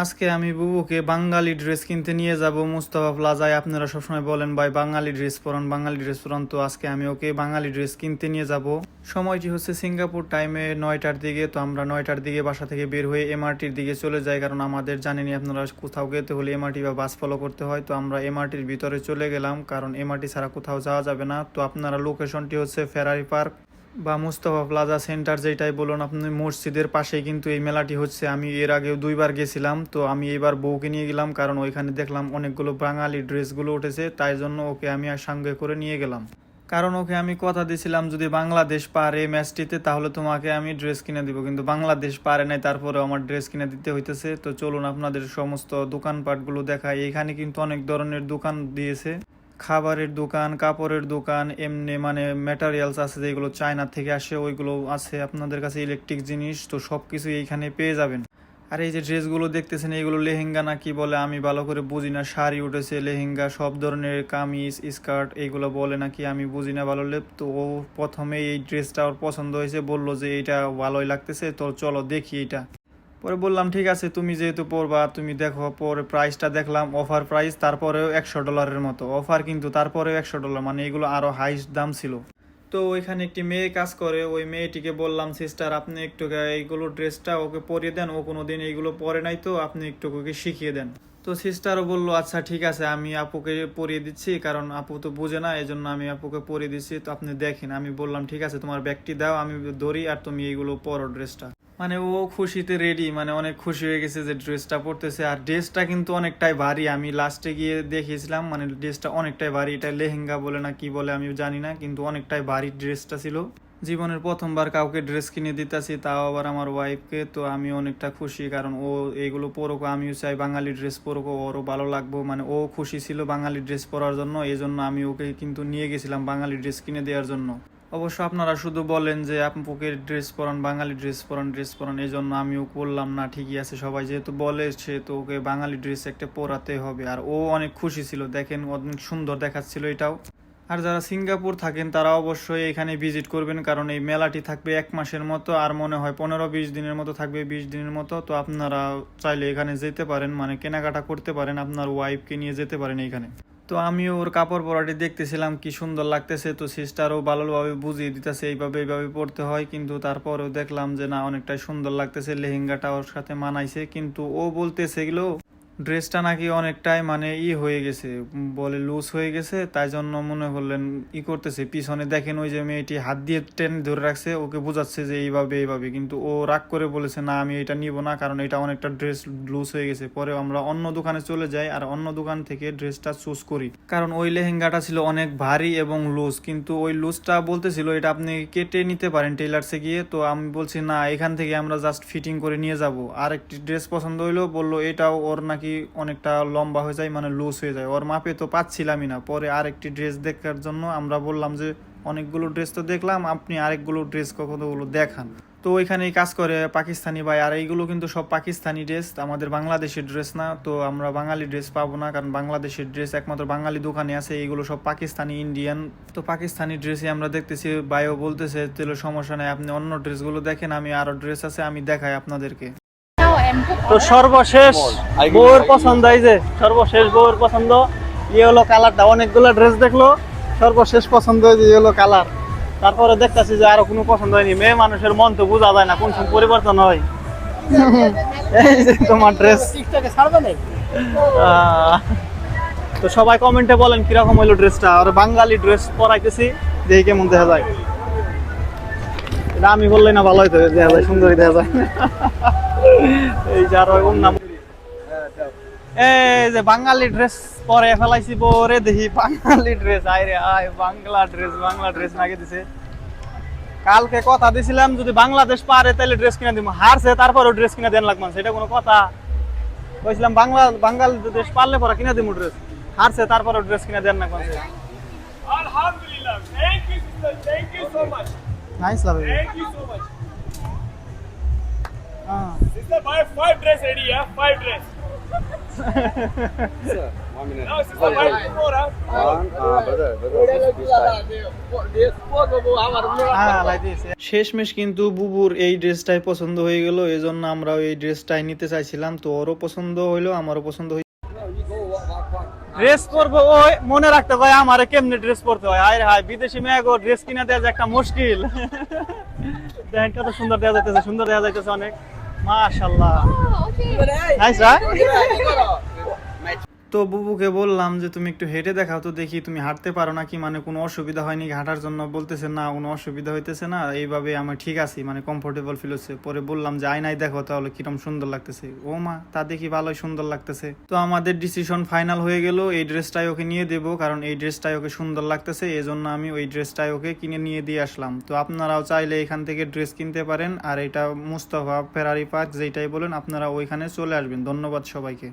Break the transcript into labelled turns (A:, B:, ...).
A: আজকে আমি বুবুকে বাঙালি ড্রেস কিনতে নিয়ে যাব মুস্তফা প্লাজায়। আপনারা সবসময় বলেন, ভাই, বাঙালি ড্রেস পরান, বাঙালি ড্রেস পরান। তো আজকে আমি ওকে বাঙালি ড্রেস কিনতে নিয়ে যাব। সময়টি হচ্ছে সিঙ্গাপুর টাইমে নয়টার দিকে। তো আমরা নয়টার দিকে বাসা থেকে বের হয়ে এমআরটির দিকে চলে যাই, কারণ আমাদের জানেনি আপনারা কোথাও যেতে হলে এমআরটি বা বাস ফলো করতে হয়। তো আমরা এমআরটির ভিতরে চলে গেলাম, কারণ এমআরটি ছাড়া কোথাও যাওয়া যাবে না। তো আপনারা লোকেশনটি হচ্ছে ফেরারি পার্ক। বা মুস্তফা প্লাজা সেন্টার যেটাই বলুন, আপনি মসজিদের পাশেই কিন্তু এই মেলাটি হচ্ছে। আমি এর আগেও দুইবার গেছিলাম, তো আমি এবার বউকে নিয়ে গেলাম, কারণ ওইখানে দেখলাম অনেকগুলো বাঙালি ড্রেসগুলো উঠেছে, তাই জন্য ওকে আমি আর সঙ্গে করে নিয়ে গেলাম। কারণ ওকে আমি কথা দিয়েছিলাম, যদি বাংলাদেশ পারে ম্যাচটিতে, তাহলে তোমাকে আমি ড্রেস কিনে দিব। কিন্তু বাংলাদেশ পারে নাই তারপরে আমার ড্রেস কিনে দিতে হইতেছে। তো চলুন আপনাদের সমস্ত দোকানপাটগুলো দেখাই। এখানে কিন্তু অনেক ধরনের দোকান দিয়েছে। খাবারের দোকান, কাপড়ের দোকান, এমনি মানে ম্যাটেরিয়ালস আছে যেগুলো চায়না থেকে আসে, ওইগুলো আছে আপনাদের কাছে ইলেকট্রিক জিনিস, তো সব কিছু এইখানে পেয়ে যাবেন। আর এই যে ড্রেসগুলো দেখতেছেন এইগুলো লেহেঙ্গা না কি বলে আমি ভালো করে বুঝি না। শাড়ি উঠেছে, লেহেঙ্গা, সব ধরনের কামিজ স্কার্ট এইগুলো বলে নাকি আমি বুঝি না ভালো লেপ তো ও প্রথমে এই ড্রেসটা ওর পছন্দ হয়েছে, বলল যে এইটা ভালোই লাগতেছে, তো চলো দেখি এটা পরে বললাম, ঠিক আছে, তুমি যেহেতু পড়বা তুমি দেখো, পরে প্রাইসটা দেখলাম অফার প্রাইস তারপরেও একশো ডলারের মতো। অফার কিন্তু তারপরেও একশো ডলার মানে এগুলো আরও হাইস্ট দাম ছিল। তো ওইখানে একটি মেয়ে কাজ করে, ওই মেয়েটিকে বললাম সিস্টার আপনি একটু এইগুলো ড্রেসটা ওকে পরিয়ে দেন, ও কোনো দিন এইগুলো পরে নাই তো, আপনি একটু ওকে শিখিয়ে দেন। তো সিস্টারও বলল আচ্ছা ঠিক আছে, আমি আপুকে পরিয়ে দিচ্ছি, কারণ আপু তো বুঝে না এই জন্য আমি আপুকে পরিয়ে দিচ্ছি, তো আপনি দেখেন। আমি বললাম, ঠিক আছে, তোমার ব্যাগটি দাও, আমি ধরি, আর তুমি এইগুলো পরো ড্রেসটা মানে ও খুশিতে রেডি মানে অনেক খুশি হয়ে গেছে যে ড্রেসটা পরতেছে। আর ড্রেসটা কিন্তু অনেকটাই ভারী। আমি লাস্টে গিয়ে দেখিয়েছিলাম মানে ড্রেসটা অনেকটাই ভারী। এটা লেহেঙ্গা বলে না কি বলে আমি জানি না, কিন্তু অনেকটাই ভারী ড্রেসটা ছিল। জীবনের প্রথমবার কাউকে ড্রেস কিনে দিতেছি, তাও আবার আমার ওয়াইফকে তো আমি অনেকটা খুশি, কারণ ও এইগুলো পরুক, আমিও চাই বাঙালি ড্রেস পরুক, ওরও ভালো লাগবো। মানে ও খুশি ছিল বাঙালি ড্রেস পরার জন্য এই জন্য আমি ওকে কিন্তু নিয়ে গেছিলাম বাঙালি ড্রেস কিনে দেওয়ার জন্য। অবশ্য আপনারা শুধু বলেন যে আপুকে ড্রেস পরান, বাঙালি ড্রেস পরান ড্রেস পরান এই জন্য আমিও করলাম না, ঠিকই আছে, সবাই যেহেতু বলে তো ওকে বাঙালি ড্রেস একটা পরাতে হবে। আর ও অনেক খুশি ছিল, দেখেন অনেক সুন্দর দেখাচ্ছিল এটাও। আর যারা সিঙ্গাপুর থাকেন, তারা অবশ্যই এখানে ভিজিট করবেন, কারণ এই মেলাটি থাকবে এক মাসের মতো, আর মনে হয় পনেরো বিশ দিনের মতো থাকবে, বিশ দিনের মতো। তো আপনারা চাইলে এখানে যেতে পারেন মানে কেনাকাটা করতে পারেন, আপনার ওয়াইফকে নিয়ে যেতে পারেন এখানে। তো আমিও ওর কাপড় পরাটি দেখতেছিলাম, কি সুন্দর লাগতেছে। তো সিস্টারও ভালোভাবে বুঝিয়ে দিতেছে, এইভাবে এইভাবে পড়তে হয়। কিন্তু তারপরেও দেখলাম যে, না, অনেকটাই সুন্দর লাগতেছে। লেহেঙ্গাটা ওর সাথে মানাইছে। কিন্তু ও বলতেছে, এগুলো ড্রেসটা নাকি অনেকটাই মানে ই হয়ে গেছে, বলে লুজ হয়ে গেছে, তাই জন্য মনে করলেন ই করতেছে। পিছনে দেখেন ওই যে মেয়েটি হাত দিয়ে টেন ধরে রাখছে, ওকে বোঝাচ্ছে যে এইভাবে এইভাবে। কিন্তু ও রাগ করে বলেছে, না, আমি এটা নিব না, কারণ এটা অনেকটা ড্রেস লুজ হয়ে গেছে। পরে আমরা অন্য দোকানে চলে যাই আর অন্য দোকান থেকে ড্রেসটা চুজ করি। কারণ ওই লেহেঙ্গাটা ছিল অনেক ভারী এবং লুজ কিন্তু ওই লুজটা বলতেছিল, এটা আপনি কেটে নিতে পারেন টেলার্সে গিয়ে। তো আমি বলছি, না, এখান থেকে আমরা জাস্ট ফিটিং করে নিয়ে যাব। আর একটি ড্রেস পছন্দ হইল, বলল, এটাও ওর নাকি অনেকটা লম্বা হয়ে যায় মানে লুজ হয়ে যায়। ওর মাপে তো পাচ্ছিলামই না। পরে আরেকটি ড্রেস দেখার জন্য আমরা বললাম যে, অনেকগুলো ড্রেস তো দেখলাম, আপনি আরেকগুলো ড্রেস কখনোগুলো দেখান। তো ওইখানেই কাজ করে পাকিস্তানি ভাই। আর এইগুলো কিন্তু সব পাকিস্তানি ড্রেস আমাদের বাংলাদেশের ড্রেস না। তো আমরা বাঙালি ড্রেস পাবো না, কারণ বাংলাদেশের ড্রেস একমাত্র বাঙালি দোকানে আছে। এইগুলো সব পাকিস্তানি ইন্ডিয়ান তো পাকিস্তানি ড্রেসই আমরা দেখতেছি, ভাইও বলতেছে তেলো সমস্যা নেই, আপনি অন্য ড্রেসগুলো দেখেন, আমি আরও ড্রেস আছে, আমি দেখাই আপনাদেরকে। তো সর্বশেষ বউয়ের পছন্দ, এই যে সর্বশেষ বউয়ের পছন্দ ইয়ে হলো কালারটা অনেকগুলো ড্রেস দেখল। সর্বশেষ পছন্দ হয়েছে ইয়ে হলো কালার তারপরে দেখতেছি যে আরও কোনো পছন্দ হয়নি। মেয়ে মানুষের মন তো বোঝা যায় না কোন সময় পরিবর্তন হয়। তোমার ড্রেস তো সবাই কমেন্টে বলেন কীরকম ড্রেসটা আর ড্রেস পরাইতেছি, দেখে দেখা যায়। আমি বললে না ভালো হইতো সুন্দরই দেখা যায়। এই যে আরও ওর নাম এই যে বাঙালি ড্রেস পরে ফেলাইছি পরে দেখি বাঙালি ড্রেস আয় রে আয় বাংলা ড্রেস বাংলা ড্রেস নাকি দিছে কালকে কথা দিছিলাম যদি বাংলাদেশ পারে তাহলে ড্রেস কিনে দিব হারছে তারপরও ড্রেস কিনে দেন লাগবে সেটা কোনো কথা কইছিলাম বাংলা বাংলাদেশ পারলে পরে কিনে দিব ড্রেস হারছে তারপরও ড্রেস কিনে দেন লাগবে.
B: Thank you, sister. Thank you so much.
A: Nice লাগে
B: Thank you so much.
A: হ্যাঁ
B: Sister, buy five dress ready, yeah? Five dress.
C: One minute.
B: No, sister, right before, huh?
C: One, uh, brother, brother, this time.
A: হ্যাঁ, like this. শেষমেশ কিন্তু বুবুর এই ড্রেসটাই পছন্দ হয়ে গেল এই জন্য আমরাও এই ড্রেসটাই নিতে চাইছিলাম তো ওরও পছন্দ হইল আমারও পছন্দ হইল ড্রেস পরবো ওই মনে রাখতে হয় আমারে কেমনে ড্রেস পরতে হয় হায় হায় বিদেশি মেয়ে গো ড্রেস কিনা দেওয়া যে একটা মুশকিল দেখেন কত সুন্দর দেওয়া যাইতেছে সুন্দর দেওয়া যাইতেছে অনেক মাশাল্লাহ নাইস রাইট তো বুবুকে বললাম যে, তুমি একটু হেঁটে দেখাও তো দেখি তুমি হাঁটতে পারো নাকি? মানে কোনো অসুবিধা হয়নি, হাঁটার জন্য বলতেছে, না, কোনো অসুবিধা হইতেছে না, এইভাবে আমি ঠিক আছি মানে কমফোর্টেবল ফিল হচ্ছে। পরে বললাম যে, আয়নায় দেখো তাহলে কিরম সুন্দর লাগতেছে। ও মা, তা দেখি ভালোই সুন্দর লাগতেছে। তো আমাদের ডিসিশন ফাইনাল হয়ে গেল, এই ড্রেসটাই ওকে নিয়ে দেবো, কারণ এই ড্রেসটাই ওকে সুন্দর লাগতেছে এই জন্য আমি ওই ড্রেসটাই ওকে কিনে নিয়ে দিয়ে আসলাম। তো আপনারাও চাইলে এখান থেকে ড্রেস কিনতে পারেন, আর এটা মুস্তফা ফেরারি পার্ক যেটাই বলেন, আপনারা ওইখানে চলে আসবেন। ধন্যবাদ সবাইকে।